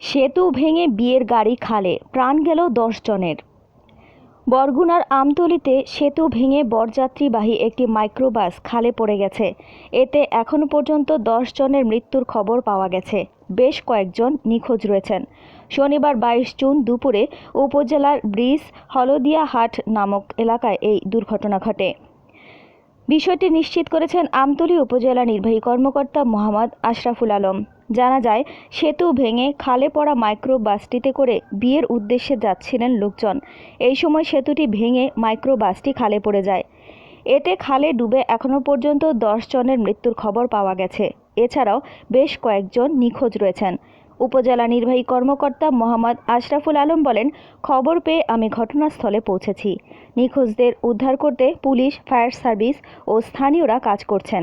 সেতু ভেঙে বিয়ের গাড়ি খালে, প্রাণ গেল জনের। বরগুনার আমতলিতে সেতু ভেঙে বরযাত্রীবাহী একটি মাইক্রোবাস খালে পড়ে গেছে। এতে এখনও পর্যন্ত জনের মৃত্যুর খবর পাওয়া গেছে। বেশ কয়েকজন নিখোঁজ রয়েছেন। শনিবার বাইশ জুন দুপুরে উপজেলার ব্রিজ হলদিয়াহাট নামক এলাকায় এই দুর্ঘটনা ঘটে। বিষয়টি নিশ্চিত করেছেন আমতলী উপজেলা নির্বাহী কর্মকর্তা মোহাম্মদ আশরাফুল আলম। জানা যায়, সেতু ভেঙে খালে পড়া মাইক্রো বাসটিতে করে বিয়ের উদ্দেশ্যে যাচ্ছিলেন লোকজন। এই সময় সেতুটি ভেঙে মাইক্রো বাসটি খালে পড়ে যায়। এতে খালে ডুবে এখনও পর্যন্ত দশ জনের মৃত্যুর খবর পাওয়া গেছে। এছাড়াও বেশ কয়েকজন নিখোঁজ রয়েছেন। উপজেলা নির্বাহী কর্মকর্তা মোহাম্মদ আশরাফুল আলম বলেন, খবর পেয়ে আমি ঘটনাস্থলে পৌঁছেছি। নিখোঁজদের উদ্ধার করতে পুলিশ, ফায়ার সার্ভিস ও স্থানীয়রা কাজ করছেন।